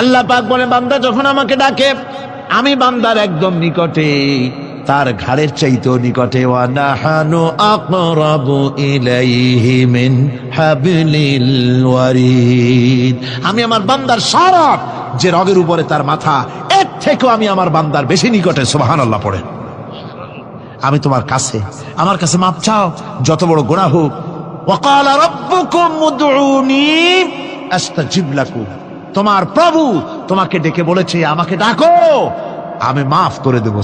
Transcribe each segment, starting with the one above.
আল্লাহ পাক বলে বান্দা যখন আমাকে ডাকে, আমি বান্দার একদম নিকটে, তার ঘাড়ের চাইতেও নিকটে আমি আমার বান্দার সরব যে রগের উপরে তার মাথা, এর থেকেও আমি আমার বান্দার বেশি নিকটে, সুবহানাল্লাহ পড়ে। আমি তোমার কাছে, আমার কাছে মাপ চাও, যত বড় গোনা হোক। ওয়াকালা রাব্বুকুম উদউনি তোমার প্রভু তোমাকে ডেকে বলেছে, আমাকে ডাকো। আমি মাফ করে দেবো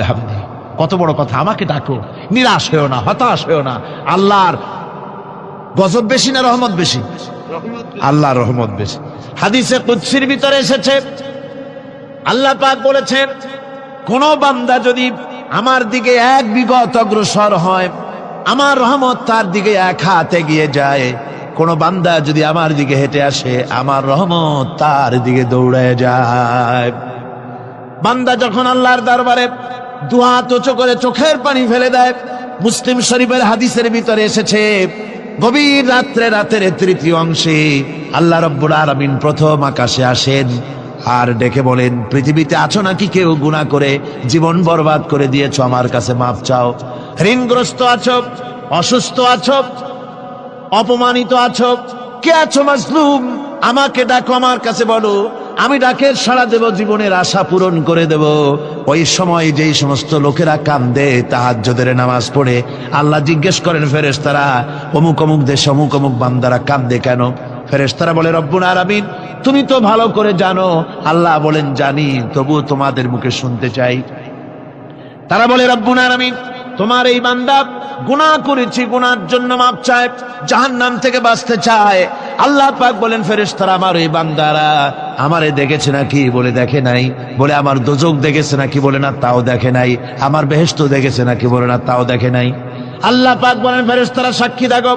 বিহামদি কত বড় কথা, আমাকে ডাকো। নিরাশ হয়েও না, হতাশ হয়েও না। আল্লাহর গজব বেশি না, রহমত বেশি? আল্লাহর রহমত বেশি। হাদিসে কুদসির ভিতরে এসেছে, আল্লাহ পাক বলেছেন, কোন বান্দা যদি আমার দিকে এক বিগত অগ্রসর হয়, আমার রহমত তার দিকে এক হাতে এগিয়ে যায়। কোন বান্দা যদি আমার দিকে হেঁটে আসে, আমার রহমত তার দিকে দৌড়ে যায়। বান্দা যখন আল্লাহর দরবারে দুহাত উঁচু করে চোখের পানি ফেলে দেয়, মুসলিম শরীফের হাদিসের ভিতরে এসেছে, গভীর রাত্রে রাতের তৃতীয় অংশে আল্লাহ রব্বুল আলমিন প্রথম আকাশে আসেন আর ডেকে বলেন, পৃথিবীতে আছো নাকি কেউ গুণা করে, জীবন বরবাদ করে দিয়েছ, আমার কাছে মাপ চাও। ঋণগ্রস্ত আছো, অসুস্থ আছো অপমানিত আছো? কে আছো মাজলুম? আমাকে ডাকো আমার কাছে বলো। আমি ডাকের সাড়া দেব, জীবনের আশা পূরণ করে দেব। ওই সময় যেই সমস্ত লোকেরা কান্দে, তাহাজ্জদের নামাজ পড়ে, আল্লাহ জিজ্ঞেস করেন, ফেরেশতারা, অমুক অমুক দেশ অমুক অমুক বান্দারা কান্দে কেন? ফেরেশতারা বলে, রব্বুল আলামিন, তুমি তো ভালো করে জানো। আল্লাহ বলেন, জানি তবু তোমাদের মুখে শুনতে চাই। তারা বলে, রব্বুল আলামিন তোমার এই বান্দা গুনাহ করেছি গুনার জন্য মাপ চায় জাহান নাম থেকে বাঁচতে চায়। আল্লাহ পাক বলেন ফেরেস্তার আমার এই বান্দারা আমারে দেখেছে নাকি? বলে, দেখে নাই। বলে, আমার দোজক দেখেছে নাকি? বলে, না, তাও দেখে নাই। আমার বেহেস্ত দেখেছে নাকি? বলে, না, তাও দেখে নাই। আল্লাহ পাক বলেন ফেরেস্তারা সাক্ষী থাকো।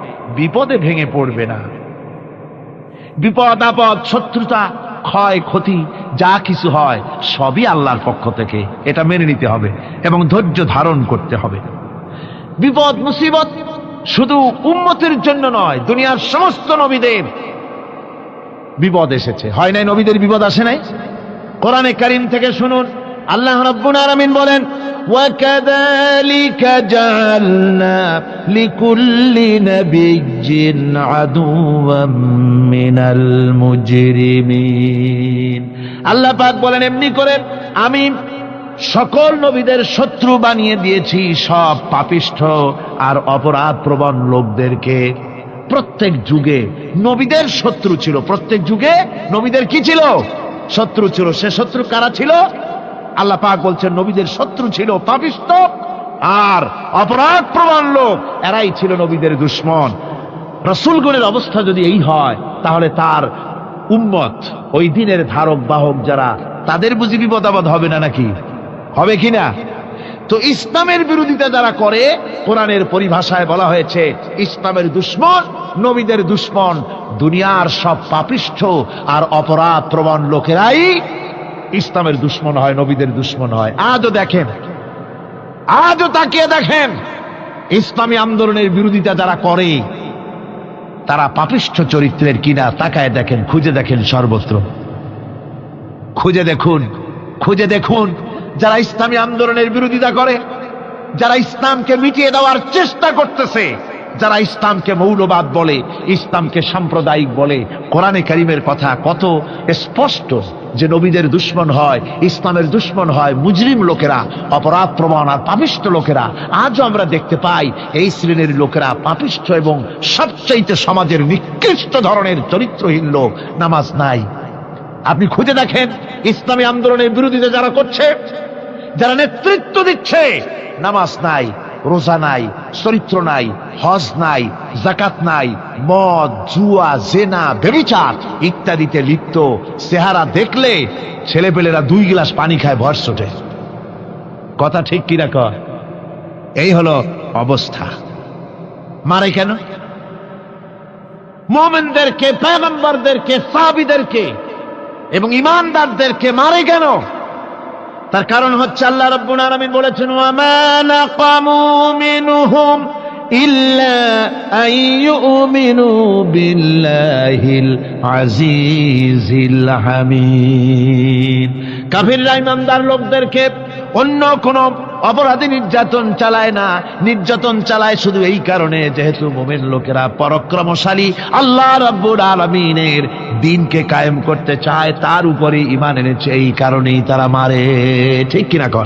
বিপদে ভেঙে পড়বে না। বিপদ, আপদ, শত্রুতা, ক্ষয়, ক্ষতি, যা কিছু হয়, সবই আল্লাহর পক্ষ থেকে। এটা মেনে নিতে হবে এবং ধৈর্য ধারণ করতে হবে। বিপদ, মুসিবত শুধু উন্মতির জন্য নয়, দুনিয়ার সমস্ত নবীদের বিপদ এসেছে। হয় নাই নবীদের বিপদ, আসে নাই? কোরআনে কারিম থেকে শুনুন। আল্লাহ রাব্বুল আরামিন বলেন وكذلك جعلنا لكل نبي عدوا من المجرمين আল্লাহ পাক বলেন এমনি করে আমি সকল নবীদের শত্রু বানিয়ে দিয়েছি সব পাপিষ্ঠ আর অপরাধ প্রবণ লোকদেরকে প্রত্যেক যুগে নবীদের শত্রু ছিল প্রত্যেক যুগে নবীদের কি ছিল শত্রু ছিল সে শত্রু কারা ছিল আল্লাহ পাক বলছেন, নবীদের শত্রু ছিল পাপিষ্ট আর অপরাধ প্রমাণ লোক, এরাই ছিল নবীদের দুশ্মন। রসুলগণের অবস্থা যদি এই হয়, তাহলে তার উম্মত, ওই দিনের ধারক বাহক যারা, তাদের বুঝি বিপদ আপদ হবে না নাকি? হবে কিনা তো ইসলামের বিরোধিতা যারা করে, কোরআনের পরিভাষায় বলা হয়েছে, ইসলামের দুশ্মন, নবীদের দুশ্মন, দুনিয়ার সব পাপিষ্ঠ আর অপরাধ প্রবণ লোকেরাই ইসলামের দুশ্মন হয়, নবীদের দুশ্মন হয়। আজও দেখেন, আজও তাকিয়ে দেখেন, ইসলামী আন্দোলনের বিরোধিতা যারা করে, তারা পাপিষ্ঠ চরিত্রের কিনা তাকায় দেখেন, খুঁজে দেখেন সর্বত্র। খুঁজে দেখুন খুঁজে দেখুন, যারা ইসলামী আন্দোলনের বিরোধিতা করে, যারা ইসলামকে মিটিয়ে দেওয়ার চেষ্টা করতেছে যারা ইসলামকে মৌলবাদ বলে, ইসলামকে সাম্প্রদায়িক বলে, কোরআনে করিমের কথা কত স্পষ্ট যে নবীদের দুশ্মন হয়, ইসলামের দুশ্মন হয় মুজরিম লোকেরা, অপরাধ প্রমাণ আর পাপিষ্ঠ লোকেরা। আজও আমরা দেখতে পাই এই শ্রেণির লোকেরা পাপিষ্ঠ এবং সবচাইতে সমাজের নিকৃষ্ট ধরনের চরিত্রহীন লোক। নামাজ নাই। আপনি খুঁজে দেখেন, ইসলামী আন্দোলনের বিরোধিতা যারা করছে, যারা নেতৃত্ব দিচ্ছে, নামাজ নাই। রোজা নাই, চরিত্র নাই, হজ নাই জাকাত নাই, মদ, জুয়া, জেনা বেবিচার ইত্যাদিতে লিপ্ত। চেহারা দেখলে ছেলেপেলেরা দুই গ্লাস পানি খায় ভরস ওঠে কথা ঠিক কিনা কর? এই হলো অবস্থা। মারে কেন? মোমেনদেরকে, পেগম্বরদেরকে, সাহাবিদেরকে এবং ইমানদারদেরকে মারে কেন? তার কারণ হচ্ছে আল্লাহ রব্বুল আলামিন বলেছেন ওয়ামা নাকামু মিনহুম ইল্লা আন ইউমিনু বিল্লাহিল আজিজিল হামিদ। কাফিররা, ইমানদার লোকদেরকে অন্য কোন অপরাধী নির্যাতন চালায় না। নির্যাতন চালায় শুধু এই কারণে যেহেতু মোমেন লোকেরা পরক্রমশালী আল্লাহ রব্বুর আলমিনের দিনকে কায়েম করতে চায়, তার উপরে ইমান এনেছে, এই কারণেই তারা মারে। ঠিক কিনা কর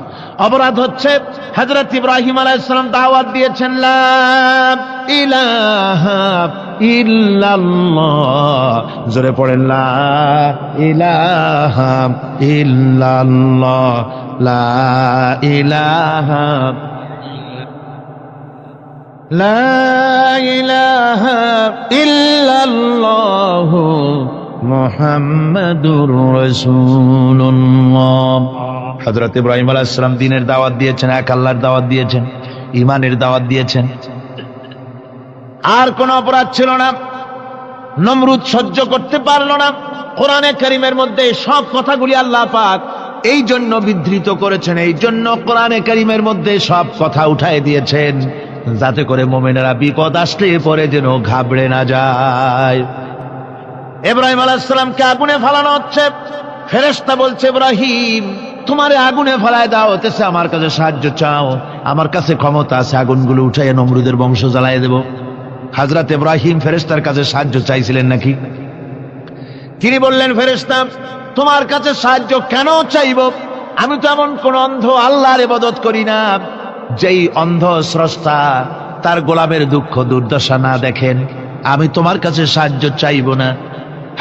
অপরাধ হচ্ছে হজরত ইব্রাহিম আলাইসালাম দাওয়াত দিয়েছেন জোরে পড়েন, লা ইলাহা ইল্লাল্লাহ। লা ইলাহা লা ইলাহা ইল্লাল্লাহ। হযরত ইব্রাহিম আলাইহিস সালাম দ্বীনের দাওয়াত দিয়েছেন, এক আল্লাহর দাওয়াত দিয়েছেন ইমানের দাওয়াত দিয়েছেন। আর কোন অপরাধ ছিল না, নমরুদ সহ্য করতে পারল না। কোরআনে করিমের মধ্যে সব কথাগুলি আল্লাহ পাক এই জন্য বিধৃত করেছেন, এই জন্য কোরআনে করিমের মধ্যে সব কথা উঠায় দিয়েছেন, যাতে করে মোমেনেরা বিপদ আসলে পরে যেন ঘাবড়ে না যায়। ইব্রাহিম আলাইসালামকে আগুনে ফালানো হচ্ছে। ফেরেশতা বলছে, ইব্রাহিম, তোমারে আগুনে ফেলায় দাও হতেছে আমার কাছে সাহায্য চাও। আমার কাছে ক্ষমতা আছে, আগুনগুলো উঠাইয়া নমরুদের বংশ জ্বালাই দেব। হাজরাত ইব্রাহিম ফেরেস্তার কাছে সাহায্য চাইছিলেন নাকি? তিনি বললেন ফেরেস্তা তোমার কাছে সাহায্য কেন চাইব? আমি তো এমন কোন অন্ধ আল্লাহর ইবাদত করি না। যেই অন্ধ স্রষ্টা তার গোলামের দুঃখ দুর্দশা না দেখেন, আমি তোমার কাছে সাহায্য চাইব না।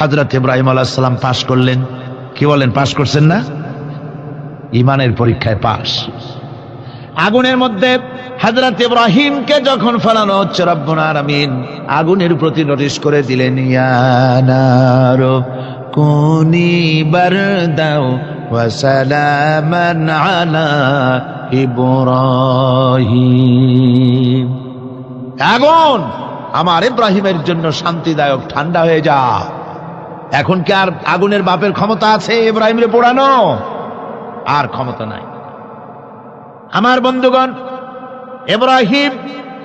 হাজরত ইব্রাহিম আলাহিসাল্লাম পাশ করলেন। কি বলেন, পাশ করছেন না? ইমানের পরীক্ষায় পাশ। আগুনের মধ্যে হজরত ইব্রাহিমকে যখন ফেলানো হচ্ছে, রব্বুল আলামিন আগুনের প্রতি নোটিশ করে দিলেন আগুন আমার ইব্রাহিমের জন্য শান্তিদায়ক, ঠান্ডা হয়ে যা। এখন কি আর আগুনের বাপের ক্ষমতা আছে ইব্রাহিমরে পোড়ানো আর ক্ষমতা নাই। আমার বন্ধুগণ এব্রাহিম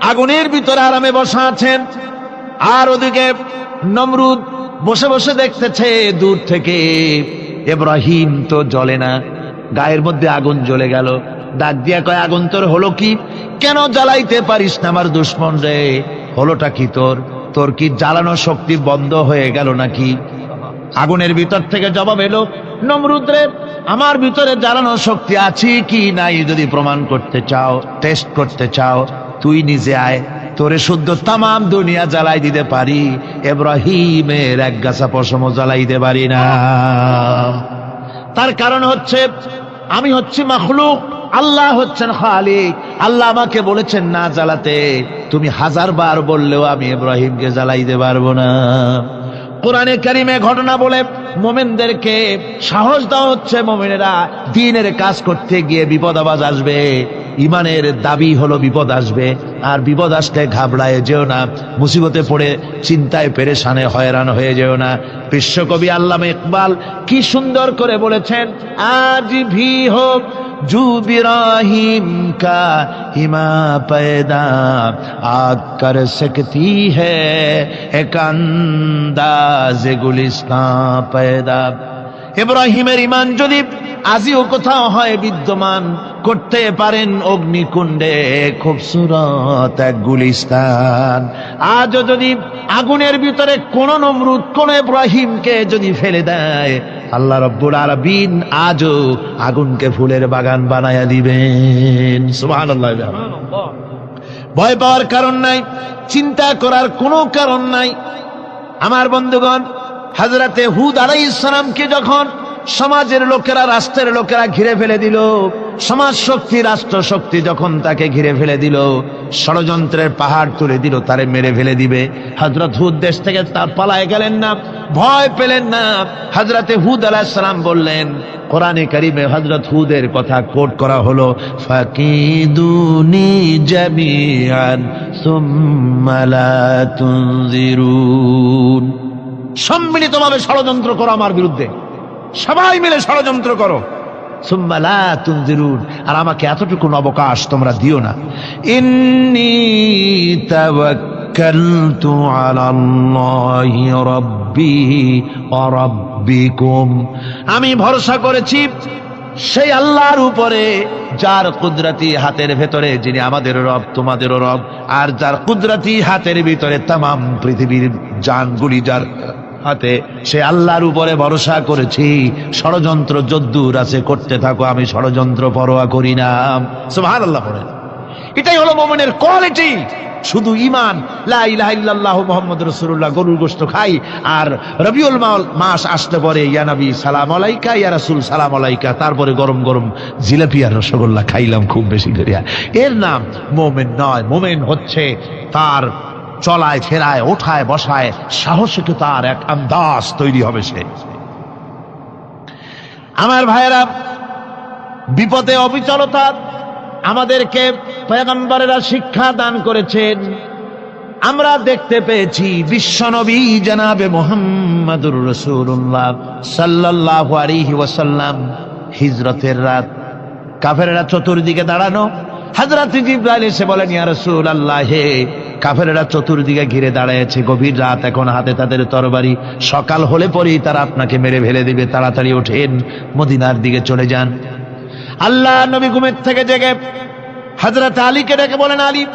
আগুনের ভিতরে আরামে বসা আছেন, আর ওদিকে নমরুদ বসে বসে দেখতেছে, দূর থেকে ইব্রাহিম তো জ্বলে না, গায়ের মধ্যে আগুন জ্বলে গেল। ডাক দিয়া কয়, আগুন তোর হলো কি? কেন জ্বালাইতে পারিস না আমার দুশ্মন রে? হলোটা কি তোর? তোর কি জ্বালানো শক্তি বন্ধ হয়ে গেল নাকি? আগুনের ভিতর থেকে জবাব এলো, নমরুদ্রে, আমার ভিতরে জ্বালানো শক্তি আছে কি নাই যদি প্রমাণ করতে চাও টেস্ট করতে চাও? তুই নিজে আয়, তোরে শুদ্ধ তামাম দুনিয়া জ্বালাই দিতে পারি, এব্রাহিমের এক গাছা পশম জ্বালাই দিতে পারি না। তার কারণ হচ্ছে, আমি হচ্ছি মাখলুক, আল্লাহ হচ্ছেন খালিক, আল্লাহ আমাকে বলেছেন না জ্বালাতে, তুমি হাজার বার বললেও আমি ইব্রাহিমকে জ্বালাইতে পারব না। কোরআনে কারিমে ঘটনা বলে মোমেনদেরকে সাহস দেওয়া হচ্ছে, মোমেনেরা দিনের কাজ করতে গিয়ে বিপদ আবাজ আসবে। ইমানের দাবি হলো বিপদ আসবে, আর বিপদ আসলে ঘাবড়ায় যেও না, মুসিবতে পড়ে চিন্তায় পেরেশানে হয়রান হয়ে যেও না। বিশ্বকবি আল্লামা ইকবাল কি সুন্দর করে বলেছেন আজ ভি হোক জু বিরাহিম का हिमा पैदा आग कर सकती है एक अंदाज गुलिस्तां पैदा ইব্রাহিমের ইমান যদি আজিও কোথাও হয় বিদ্যমান, করতে পারেন অগ্নিকুণ্ডে খুবসুরত এক গুলিস্তান। আজও যদি আগুনের ভিতরে কোন নমরুদ, কোন ইব্রাহিমকে যদি ফেলে দেয়, আল্লাহ রব্বুল আরবিন আজও আগুনকে ফুলের বাগান বানায়া দিবেন। সুবহানাল্লাহ। ভয় পাওয়ার কারণ নাই, চিন্তা করার কোনো কারণ নাই। আমার বন্ধুগণ হাজরাতে হুদ আলাই ইসলামকে যখন সমাজের লোকেরা, রাষ্ট্রের লোকেরা ঘিরে ফেলে দিল। সমাজ শক্তি রাষ্ট্র শক্তি যখন তাকে ঘিরে ফেলে দিল, ষড়যন্ত্রের পাহাড় তুলে দিল, তারে মেরে ফেলে দিবে। হজরত হুদ দেশ থেকে তার পালায় গেলেন না, ভয় পেলেন না। হজরতে হুদ আলাহিসাম বললেন, কোরআনে কারিমে হজরত হুদের কথা কোট করা হলো, ফাকিদুনি তুনজিরুন। সম্মিলিতভাবে ষড়যন্ত্র করো আমার বিরুদ্ধে। সবাই মিলে ষড়যন্ত্র করো। আর আমাকে এতটুকু অবকাশ তোমরা দিও না। আমি ভরসা করেছি, সেই আল্লাহর উপরে, যার কুদরতি হাতের ভেতরে, যিনি আমাদের রব, তোমাদেরও রব, আর যার কুদরতি হাতের ভিতরে তাম পৃথিবীর জানগুলি, যার হাতে সে আল্লাহর উপরে ভরসা করেছি। ষড়যন্ত্র যদ্দুর আছে, করতে থাকো, আমি ষড়যন্ত্র পরোয়া করি না। সুবহান আল্লাহ পড়েন এটাই হলো মোমেনের কোয়ালিটি। শুধু ইমান লা ইলাহা ইল্লাল্লাহু মুহাম্মাদুর গরুর গোশত খাই, আর রবিউল মাল- মাস আসতে পরে, ইয়া নবী সালাম আলাইকা, ইয়া রাসূল সালাম আলাইকা, তারপরে গরম গরম জিলাপি আর রসগোল্লা খাইলাম খুব বেশি করিয়া। এর নাম মোমেন নয়, মোমেন হচ্ছে তার চলায়, ফেরায়, ওঠায়, বসায় সাহসিক তার এক আন্দাজ তৈরি হবে সে। আমার ভাইয়েরা, বিপদে অবিচলতা আমাদেরকে পয়গম্বরেরা শিক্ষা দান করেছেন। আমরা দেখতে পেয়েছি বিশ্বনবী জনাবে মোহাম্মদুর রসুল্লাহ সাল্লাহ আলিহি ওয়াসাল্লাম হিজরতের রাত। কাফেরেরা চতুর্দিকে দাঁড়ানো। হাজরাত জিব্রাইল এসে বলেন, ইয়া রাসূল আল্লাহ হে কাফেরেরা চতুর্দিকে ঘিরে দাঁড়ায়ছে গভীর রাত এখন হাতে তাদের তরবারি। সকাল হলে পরেই তারা আপনাকে মেরে ফেলে দিবে। তাড়াতাড়ি ওঠেন, মদিনার দিকে চলে যান। আল্লাহ নবী ঘুমের থেকে জেগে হজরত আলীকে ডেকে বলেন, আলী,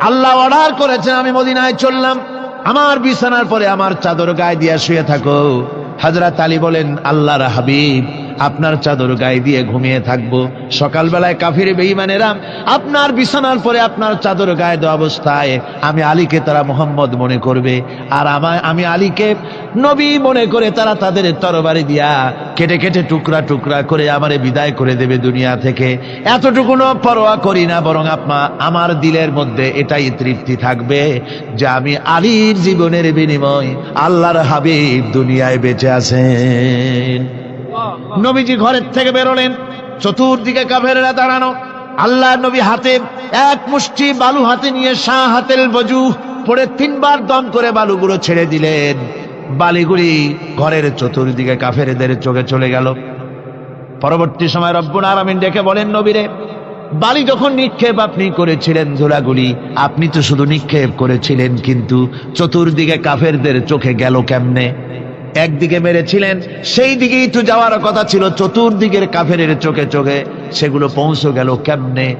আল্লাহ অর্ডার করেছেন, আমি মদিনায় চললাম। আমার বিছানার পরে আমার চাদর গায়ে দিয়ে শুয়ে থাকো। হজরত আলী বলেন, আল্লাহর হাবিব আপনার চাদর গায়ে দিয়ে ঘুমিয়ে থাকব। সকালবেলায় কাফির বেঈমানেরা, আপনার বিছানার পরে আপনার চাদর গায়ে দেওয়া অবস্থায় আমি আলীকে তারা মোহাম্মদ মনে করবে, আর আমায় আমি আলীকে নবী মনে করে তারা তাদের তরবারি দিয়া কেটে কেটে টুকরা টুকরা করে আমারে বিদায় করে দেবে দুনিয়া থেকে। এতটুকুনো পরোয়া করি না, বরং আপনা, আমার দিলের মধ্যে এটাই তৃপ্তি থাকবে যে আমি আলীর জীবনের বিনিময় আল্লাহর হাবিব দুনিয়ায় বেঁচে আছেন। নবীজি ঘরের থেকে বেরোলেন, চতুর্দিকে কাফেরেরা দাঁড়ানো। আল্লাহ নবী হাতে এক মুষ্টি বালু হাতে নিয়ে শাহ হাতের বজু পরে তিনবার দম করে বালুগুলো ছেড়ে দিলেন। বালিগুলি ঘরের চতুর্দিকে কাফেরেদের চোখে চলে গেল। পরবর্তী সময় রব্বুল আলামিন ডেকে বলেন, নবীরে, বালি যখন নিক্ষেপ আপনি করেছিলেন ধুলাগুলি আপনি তো শুধু নিক্ষেপ করেছিলেন, কিন্তু চতুর্দিকে কাফেরদের চোখে গেল কেমনে? একদিকে মেরেছিলেন, সেই দিকেই তো যাওয়ার কথা ছিল, চতুর্দিকের কাফের চোখে চোখে সেগুলো পৌঁছে গেল কেমনে?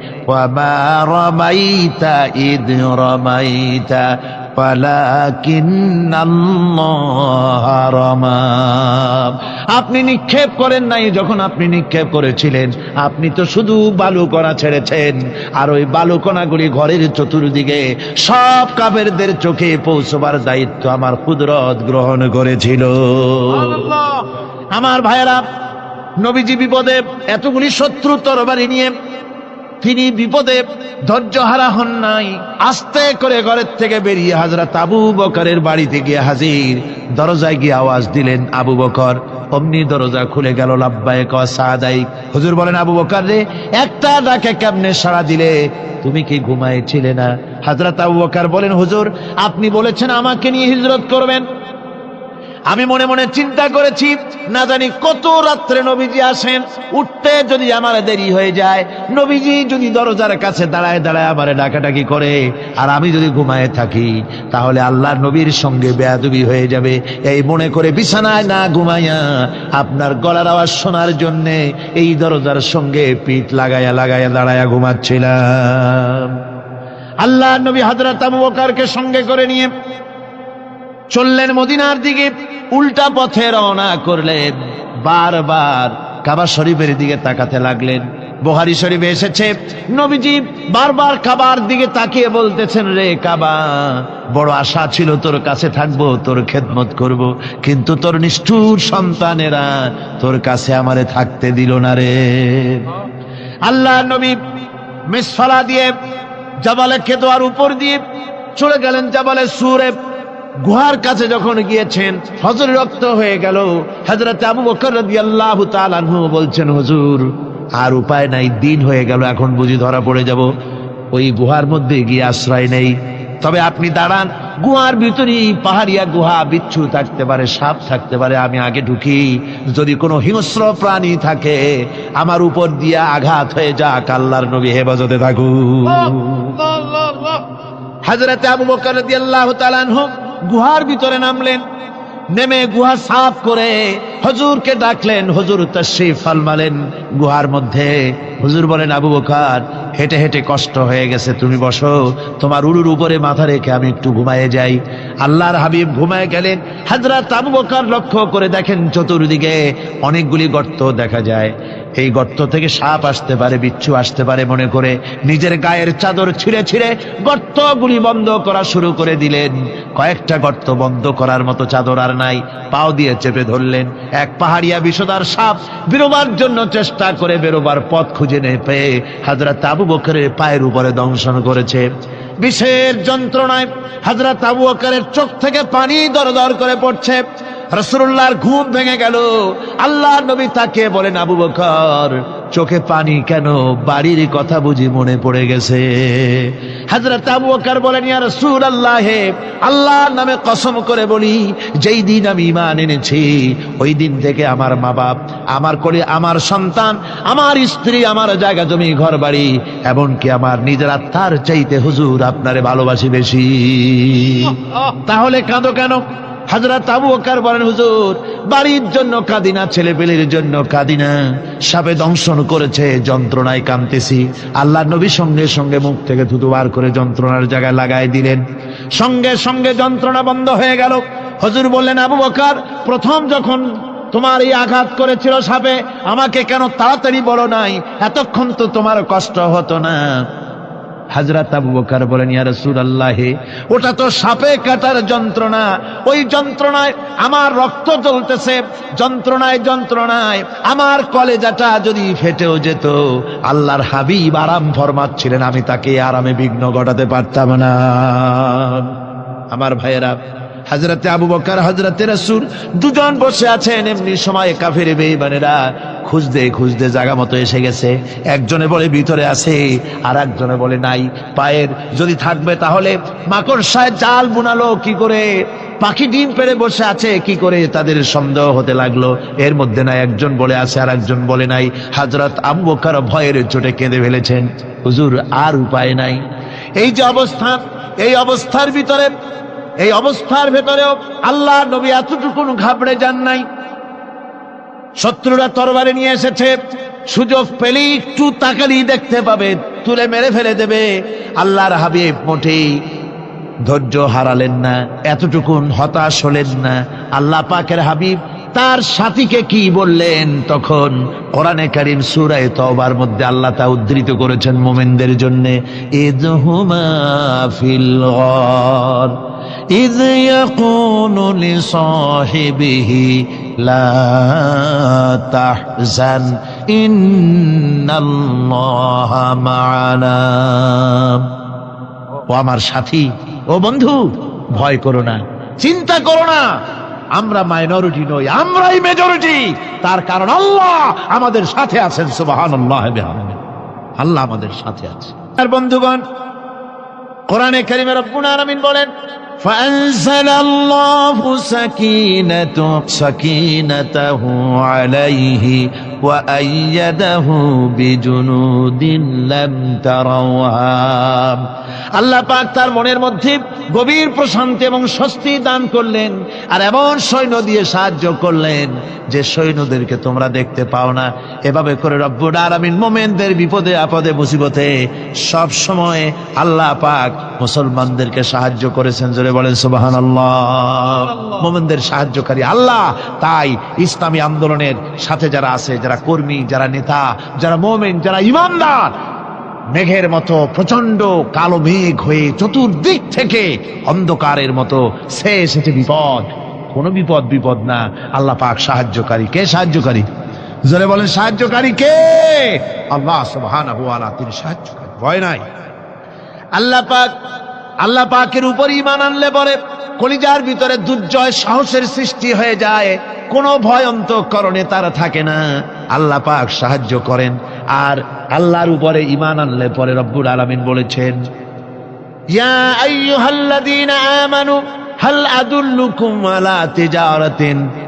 আপনি নিক্ষেপ করেন নাই যখন আপনি নিক্ষেপ করেছিলেন। আপনি তো শুধু বালু কণা ছেড়েছেন। আর ওই বালু কণাগুলি ঘরের চতুর্দিকে সব কাফেরদের চোখে পৌঁছবার দায়িত্ব আমার কুদরত গ্রহণ করেছিল। আমার ভাইয়েরা নবীজি বিপদে এতগুলি শত্রু তরবারি নিয়ে তিনি বিপদে ধৈর্য হারা হন নাই। আস্তে করে ঘরের থেকে বেরিয়ে হাজরা আবু বকরের বাড়িতে গিয়ে হাজির। দরজায় গিয়ে আওয়াজ দিলেন, আবু বকর। অমনি দরজা খুলে গেল হুজুর বলেন, আবু বকর রে, একটা ডাকে কেমনে সাড়া দিলে? তুমি কি ঘুমাইছিলে না? হাজরা আবু বকর বলেন, হুজুর, আপনি বলেছেন আমাকে নিয়ে হিজরত করবেন। আমি মনে মনে চিন্তা করেছি, না জানি কত রাত্রে নবীজি আসেন, উঠতে যদি আমার দেরি হয়ে যায়, নবীজি যদি দরজার কাছে দাঁড়ায় দাঁড়ায় আমার ডাকাডাকি করে, আর আমি যদি ঘুমায় থাকি, তাহলে আল্লাহ নবীর সঙ্গে বেয়াদবি হয়ে যাবে। এই মনে করে বিছানায় না ঘুমাইয়া আপনার গলার আওয়াজ শোনার জন্যে এই দরজার সঙ্গে পিঠ লাগাইয়া লাগাইয়া দাঁড়াইয়া ঘুমাচ্ছিলাম। আল্লাহ নবী হাজরত আবু বকরকে সঙ্গে করে নিয়ে চললেন মদিনার দিকে, উল্টা পথে রওনা করলেন। বারবার কাবা শরীফের দিকে তাকাতে লাগলেন। বোহারি শরীফে এসেছে, নবীজি বারবার কাবার দিকে তাকিয়ে বলতেছেন, রে কাবা, বড় আশা ছিল তোর কাছে থাকব, তোর খেদমত করব, কিন্তু তোর নিষ্ঠুর সন্তানেরা তোর কাছে আমারে থাকতে দিল না রে। আল্লাহ নবী মিসফালা দিয়ে জাবালে খেদোয়ার উপর দিয়ে চলে গেলেন জাবালে সুরে। গুহার কাছে যখন গিয়েছেন হজর রক্ত হয়ে গেল। হজরত আবু বকর তাআলা বলছেন হুজুর আর উপায় নাই দিন হয়ে গেল এখন বুঝি ধরা পড়ে যাব। ওই গুহার মধ্যে গিয়ে আশ্রয় নেই। তবে আপনি দাঁড়ান গুহার ভিতরেই পাহাড়িয়া গুহা বিচ্ছু থাকতে পারে সাপ থাকতে পারে আমি আগে ঢুকি। যদি কোনো হিংস্র প্রাণী থাকে আমার উপর দিয়ে আঘাত হয়ে যাক আল্লাহর নবী হেফাজতে থাকুক হাজরতে আবু বকর রাদিয়াল্লাহু তাআলা আনহু গুহার ভিতরে নামলেন। নেমে গুহা সাফ করে হজুরকে ডাকলেন, হজুর তশরিফ ফালমালেন গুহার মধ্যে। হজুর বলেন, আবু বোকার, হেঁটে হেঁটে কষ্ট হয়ে গেছে, তুমি বসো, তোমার উড়ুর উপরে মাথা রেখে আমি একটু ঘুমায়ে যাই। আল্লাহর হাবিব ঘুমায় গেলেন হাজরাত আবু বকর লক্ষ্য করে দেখেন চতুর্দিকে অনেকগুলি গর্ত দেখা যায়। এই গর্ত থেকে সাপ আসতে পারে, বিচ্ছু আসতে পারে মনে করে। নিজের গায়ের চাদর ছিঁড়ে ছিঁড়ে গর্তগুলি বন্ধ করা শুরু করে দিলেন। কয়েকটা গর্ত বন্ধ করার মতো চাদর আর নাই, পাও দিয়ে চেপে ধরলেন। এক পাহাড়িয়া বিষদার সাপ বেরোবার জন্য চেষ্টা করে বেরোবার পথ খুঁজে নে পেয়ে হাজরাত আবু বকরের পায়ের উপরে দংশন করেছে। বিষের যন্ত্রণায় হাজরা তাবু আকারের চোখ থেকে পানি দর দর করে পড়ছে। রসুল্লাহর ঘুম ভেঙে গেল। আল্লাহ নবী তাকে বলেন আবু বকর চোখে পানি কেন? বাড়ির কথা বুঝি মনে পড়ে গেছে। হাজরত আবু বকর বলেন ইয়া রসুল আল্লাহ আল্লাহর নামে কসম করে বলি যেই দিন আমি ইমান এনেছি ওই দিন থেকে আমার মা বাপ আমার করে আমার সন্তান আমার স্ত্রী আমার জায়গা জমি ঘর বাড়ি এমনকি আমার নিজের আত্মার চাইতে হুজুর আপনারে ভালোবাসি বেশি। তাহলে কাঁদো কেন? হাজরাত আবু বকর বলেন, হুজুর, বাড়ির জন্য কাদিনা ছেলে পেলের জন্য কাদিনা। সাপে দংশন করেছে, যন্ত্রণায় কামতেছি আল্লাহ নবী সঙ্গে সঙ্গে মুখ থেকে থুতু বার করে যন্ত্রণার জায়গায় লাগাই দিলেন। সঙ্গে সঙ্গে যন্ত্রণা বন্ধ হয়ে গেল। হজুর বললেন, আবু বকর, প্রথম যখন তোমার এই আঘাত করেছিল সাপে, আমাকে কেন তাড়াতাড়ি বলো নাই? এতক্ষণ তো তোমার কষ্ট হতো না। হাজরাত আবু বলেন বলেন, ইয়া আল্লাহে ওটা তো সাপে কাটার যন্ত্রণা। ওই যন্ত্রণায় আমার রক্ত জ্বলতেছে, যন্ত্রণায় যন্ত্রণায়। আমার কলেজাটা যদি ফেটেও যেত, আল্লাহর হাবিব আরাম ফরমাচ্ছিলেন, আমি তাকে আরামে বিঘ্ন ঘটাতে পারতাম না। আমার ভাইয়েরা হাজরাতে আবু বকর হাজরাতে রাসূল দুজন বসে আছেন। এমনি সময় কাফের বেঈমানেরা খুঁজতে খুঁজতে জায়গা মতো এসে গেছে। একজনে বলে, ভিতরে আছে। আর একজনে বলে, নাই। পায়ের যদি থাকবে তাহলে মাকড় সাহেব জাল বুনালো, কি করে? পাখি ডিম পেড়ে বসে আছে, কি করে তাদের সন্দেহ হতে লাগল? এর মধ্যে না একজন বলে আছে আর একজন বলে নাই। হাজরত আবু বকর ভয়ের চোটে কেঁদে ফেলেছেন। হুজুর, আর উপায় নাই। এই যে অবস্থান, এই অবস্থার ভিতরে এই অবস্থার ভেতরেও আল্লাহ নবী এতটুকু ঘাবড়ে যান নাই। শত্রুরা তরবারে নিয়ে এসেছে, সুযোগ পেলেই একটু তাকালি দেখতে পাবে, তুলে মেরে ফেলে দেবে। আল্লাহর হাবিব মোটেই ধৈর্য হারালেন না এতটুকুন হতাশ হলেন না। আল্লাহ পাকের হাবিব তার সাথীকে কি বললেন তখন কোরআনে কারিম সুরায় তবার মধ্যে আল্লাহ তা উদ্ধৃত করেছেন মোমেনদের জন্য, ইদহুমা ফিল إذ يقول لصاحبه لا تحزن إن الله معنا ও আমার সাথী ও বন্ধু ভয় করো না চিন্তা করো না আমরা মাইনরিটি নই আমরাই মেজরিটি তার কারণ আল্লাহ আমাদের সাথে আছেন সুবাহান আল্লাহ আমাদের সাথে আছে আর বন্ধুগণ কোরআনে কারিমে রব্বুল আলামিন বলেন فأنزل الله سكينته سكينته عليه وأيده بجنود لم تروها আল্লাহ পাক তার মনের মধ্যে গভীর প্রশান্তি এবং স্বস্তি দান করলেন আর এমন সৈন্য দিয়ে সাহায্য করলেন যে সৈন্যদেরকে তোমরা দেখতে পাও না। এভাবে করে রব্বুল আলামিন মোমেনদের বিপদে আপদে মুসিবতে সব সময় আল্লাহ পাক মুসলমানদেরকে সাহায্য করেছেন। জোরে বলেন সুবাহান আল্লাহ মোমেনদের সাহায্যকারী আল্লাহ। তাই ইসলামী আন্দোলনের সাথে যারা আছে যারা কর্মী যারা নেতা যারা মোমেন যারা ইমানদার মেঘের মতো প্রচণ্ড কালো মেঘ হয়ে চতুর্দিক থেকে অন্ধকারের মতো সে এসেছে বিপদ। কোনো বিপদ বিপদ না। আল্লাহ পাক সাহায্যকারী। কে সাহায্যকারী? জোরে বলেন, সাহায্যকারী কে? আল্লাহ সুবহানাহু ওয়া তিনি সাহায্যকারী। ভয় নাই। আল্লাহ পাক, আল্লাহ পাকের উপর ইমান আনলে পরে কলিজার ভিতরে দুর্জয় সাহসের সৃষ্টি হয়ে যায়। কোনো ভয় অন্তঃকরণে তারা থাকে না। আল্লাহ পাক সাহায্য করেন। আর আল্লাহর উপরে ইমান আনলে পরে রব্বুল আলমিন বলেছেন, ইয়া আমানু, হাল আদুল্লুকুম আলা তেজা তুনজিকুম আযাবিন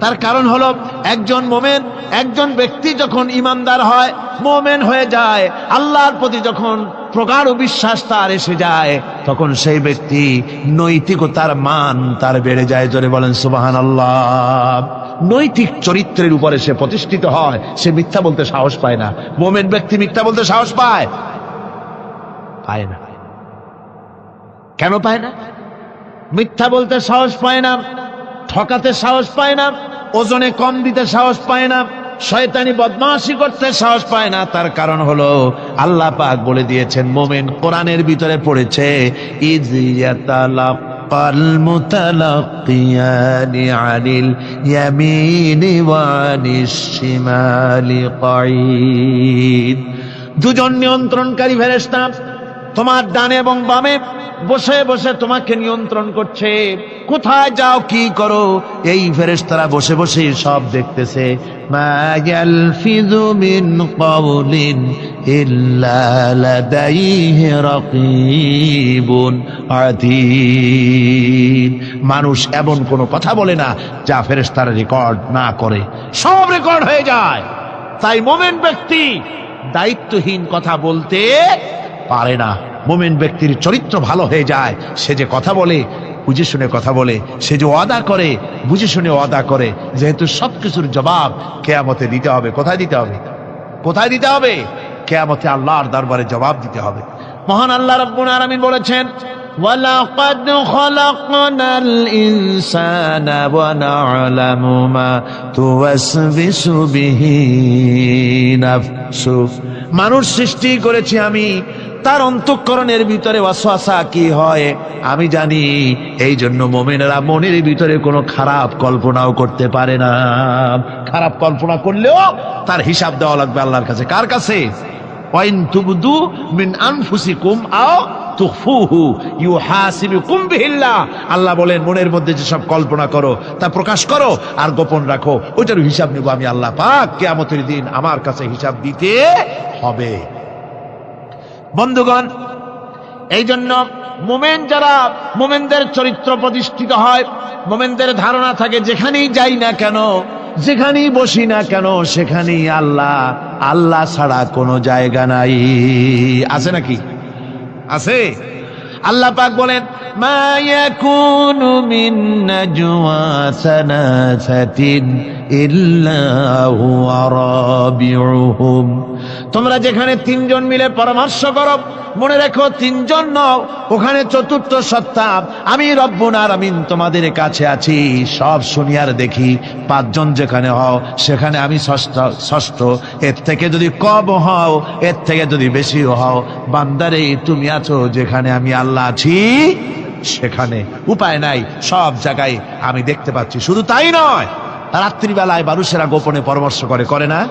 তার কারণ হলো একজন মোমেন, একজন ব্যক্তি যখন ইমানদার হয়, মোমেন হয়ে যায়, আল্লাহর প্রতি যখন প্রগাঢ় বিশ্বাস তার এসে যায়, তখন সেই ব্যক্তি নৈতিকতার মান তার বেড়ে যায়। জোরে বলেন সুবাহান আল্লাহ নৈতিক চরিত্রের উপরে সে প্রতিষ্ঠিত হয়, সে মিথ্যা বলতে সাহস পায় না। মোমেন ব্যক্তি মিথ্যা বলতে সাহস পায়? পায় না। কেন পায় না? মিথ্যা বলতে সাহস পায় না। ঠকাতে সাহস পায় না, ওজনে কম দিতে সাহস পায় না, শয়তানি বদমাশি করতে সাহস পায় না। তার কারণ হলো, আল্লাহ পাক বলে দিয়েছেন, মোমেন কোরআনের ভিতরে পড়েছে দুজন নিয়ন্ত্রণকারী ফেরেশতা তোমার ডানে এবং বামে বসে বসে তোমাকে নিয়ন্ত্রণ করছে। কোথায় যাও, কি করো? এই ফেরেশতারা বসে বসে সব দেখতেছে। মিন মানুষ এমন কোনো কথা বলে না যা ফেরেশতারা রেকর্ড না করে। সব রেকর্ড হয়ে যায়। তাই মোমেন ব্যক্তি দায়িত্বহীন কথা বলতে পারে না মোমেন ব্যক্তির চরিত্র ভালো হয়ে যায় সে যে কথা বলে বুঝে শুনে কথা বলে সে যে ওয়াদা করে বুঝে শুনে ওয়াদা করে যেহেতু সবকিছুর জবাব কেয়ামতে দিতে হবে কোথায় দিতে হবে কোথায় দিতে হবে কেয়ামতে আল্লাহর দরবারে জবাব দিতে হবে মহান আল্লাহ রব্বুল আলামিন বলেছেন ولقد خلقنا الإنسان ونعلم ما توسوس به نفسه মানুষ সৃষ্টি করেছি আমি তার অন্তঃকরণের ভিতরে ওয়াসওয়াসা কি হয়? আমি জানি এই জন্য মোমেনেরা মনের ভিতরে কোনো খারাপ কল্পনাও করতে পারে না। খারাপ কল্পনা করলেও তার হিসাব দেওয়া লাগবে আল্লাহর কাছে। কার কাছে? মিন আও আল্লাহ বলেন, মনের মধ্যে যে সব কল্পনা করো, তা প্রকাশ করো আর গোপন রাখো। ওইটার হিসাব নেব আমি আল্লাহ পাক। কিয়ামতের দিন আমার কাছে হিসাব দিতে হবে। বন্ধুগণ এই জন্য মোমেন যারা মোমেনদের চরিত্র প্রতিষ্ঠিত হয়, মোমেনদের ধারণা থাকে যেখানেই যাই না কেন, যেখানেই বসি না কেন, সেখানেই আল্লাহ আল্লাহ ছাড়া কোনো জায়গা নাই। আছে নাকি? আছে? আল্লাহ পাক বলেন তোমরা যেখানে তিনজন মিলে পরামর্শ করো, মনে রেখো তিনজন নও, ওখানে চতুর্থ সত্তা, আমি রব্বুন আমিন তোমাদের কাছে আছি, সব শুনিয়ার দেখি, পাঁচজন যেখানে হও, সেখানে আমি ষষ্ঠ ষষ্ঠ, এর থেকে যদি কম হও, এর থেকে যদি বেশি হও বান্দারে তুমি আছো যেখানে আমি আল্লাহ আছি সেখানে। উপায় নাই, সব জায়গায় আমি দেখতে পাচ্ছি। শুধু তাই নয়, রাত্রিবেলায় মানুষেরা গোপনে পরামর্শ করে করে না?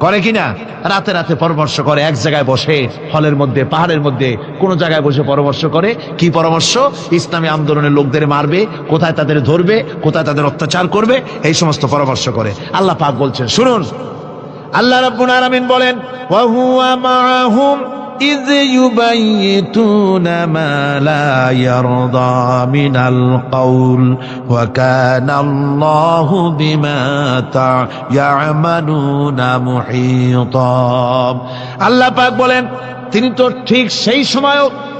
করে কিনা রাতে রাতে পরামর্শ করে, এক জায়গায় বসে, হলের মধ্যে, পাহাড়ের মধ্যে, কোন জায়গায় বসে পরামর্শ করে। কি পরামর্শ? ইসলামী আন্দোলনের লোকদের মারবে, কোথায় তাদের ধরবে, কোথায় তাদের অত্যাচার করবে, এই সমস্ত পরামর্শ করে। আল্লাহ পাক বলছেন, শুনুন। আল্লাহ রাব্বুল আলামিন বলেন إذ يبيتون ما لا يرضى من القول وكان الله بما تع- يعملون محيطا আল্লাহ পাক বলেন তিনি তো ঠিক সেই সময়ও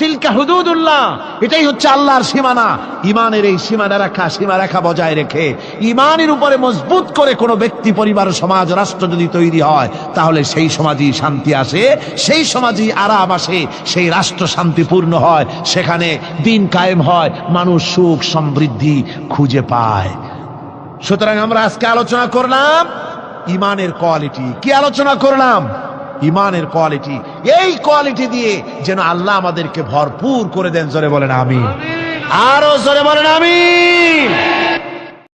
তিলকা হুদুদুল্লাহ, এটাই হচ্ছে আল্লাহর সীমানা। ইমানের এই সীমানা রাখা, সীমা রেখা বজায় রেখে ইমানের উপরে মজবুত করে কোনো ব্যক্তি, পরিবার, সমাজ, রাষ্ট্র যদি তৈরি হয়, তাহলে সেই সমাজই শান্তি আসে, সেই সমাজই আরাম আসে, সেই রাষ্ট্র শান্তিপূর্ণ হয়, সেখানে দিন কায়েম হয়, মানুষ সুখ সমৃদ্ধি খুঁজে পায়। সুতরাং আমরা আজকে আলোচনা করলাম ইমানের কোয়ালিটি। কি আলোচনা করলাম? ইমানের কোয়ালিটি এই কোয়ালিটি দিয়ে যেন আল্লাহ আমাদেরকে ভরপুর করে দেন, জোরে বলেন আমি আরও জোরে বলেন আমি